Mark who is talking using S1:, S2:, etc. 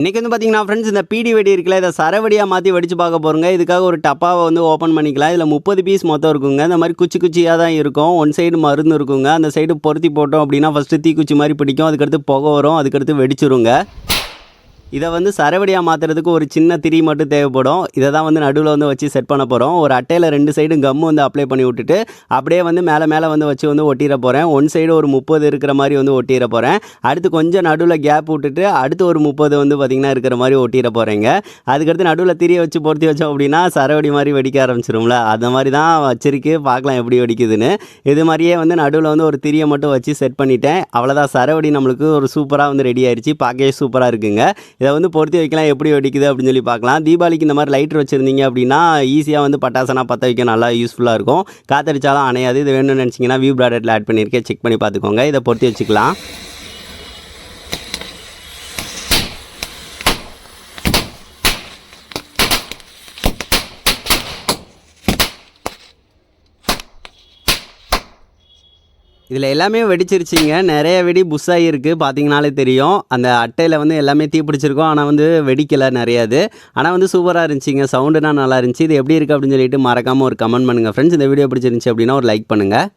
S1: இன்றைக்கி வந்து பார்த்தீங்கன்னா ஃப்ரெண்ட்ஸ் இந்த பிடி வெடி இருக்குல்ல இதை சரவடியாக மாற்றி வெடிச்சு பார்க்க போகிறோங்க இதுக்காக ஒரு டப்பாவை வந்து ஓப்பன் பண்ணிக்கலாம். இதில் முப்பது பீஸ் மொத்தம் இருக்குங்க. இந்த மாதிரி குச்சி குச்சியாக தான் இருக்கும். ஒன் சைடு மருந்து இருக்குங்க. அந்த சைடு பொருத்தி போட்டோம் அப்படின்னா ஃபஸ்ட்டு தீக்குச்சி மாதிரி பிடிக்கும். அதுக்கடுத்து புகை வரும். அதுக்கடுத்து வெடிச்சிருங்க. இதை வந்து சரவடியாக மாற்றுறதுக்கு ஒரு சின்ன திரி மட்டும் தேவைப்படும். இதை தான் வந்து நடுவில் வந்து வச்சு செட் பண்ண போகிறோம் ஒரு அட்டையில் ரெண்டு சைடும் கம்மு வந்து அப்ளை பண்ணி விட்டுட்டு அப்படியே வந்து மேலே மேலே வந்து வச்சு வந்து ஒட்டிட போகிறேன் ஒன் சைடு ஒரு முப்பது இருக்கிற மாதிரி வந்து ஒட்டிட போகிறேன் அடுத்து கொஞ்சம் நடுவில் கேப் விட்டுட்டு அடுத்து ஒரு முப்பது வந்து பார்த்திங்கன்னா இருக்கிற மாதிரி ஒட்டிட போகிறேங்க அதுக்கடுத்து நடுவில் திரியை வச்சு பொருத்தி வச்சோம் அப்படின்னா சரவடி மாதிரி வெடிக்க ஆரம்பிச்சிரும்ல. அந்த மாதிரி தான் வச்சிருக்கு. பார்க்கலாம் எப்படி வெடிக்குதுன்னு. இது மாதிரியே வந்து நடுவில் வந்து ஒரு திரியை மட்டும் வச்சு செட் பண்ணிட்டேன். அவ்வளோதான் சரவடி நம்மளுக்கு ஒரு சூப்பராக வந்து ரெடி ஆயிடுச்சு பார்க்கவே சூப்பராக இருக்குங்க. இதை வந்து பொருத்தி வைக்கலாம் எப்படி வெடிக்குது அப்படின்னு சொல்லி பார்க்கலாம். தீபாவளிக்கு இந்த மாதிரி லைட்டர் வச்சுருந்தீங்க அப்படின்னா ஈஸியாக வந்து பட்டாசனா பற்ற வைக்க நல்லா யூஸ்ஃபுல்லாக இருக்கும். காத்தடிச்சாலும் அணையாது. இது வேணும்னு நினச்சிங்கன்னா வியூ ப்ராடக்ட்டில் ஆட் பண்ணியிருக்கேன். செக் பண்ணி பார்த்துக்கோங்க. இதை பொருத்தி வச்சுக்கலாம். இதில் எல்லாமே வெடிச்சிருச்சிங்க. நிறைய வெடி புஷ்ஷாகி இருக்குது பார்த்தீங்கனாலே தெரியும். அந்த அட்டையில் வந்து எல்லாமே தீ பிடிச்சிருக்கும். ஆனால் வந்து வெடிக்கலை நிறையா இது ஆனால் வந்து சூப்பராக இருந்துச்சுங்க. சவுண்டுனா நல்லா இருந்துச்சு. இது எப்படி இருக்குது அப்படின்னு சொல்லிட்டு மறக்காமல் ஒரு கமெண்ட் பண்ணுங்கள் ஃப்ரெண்ட்ஸ் இந்த வீடியோ பிடிச்சிருந்துச்சி அப்படின்னா ஒரு லைக் பண்ணுங்கள்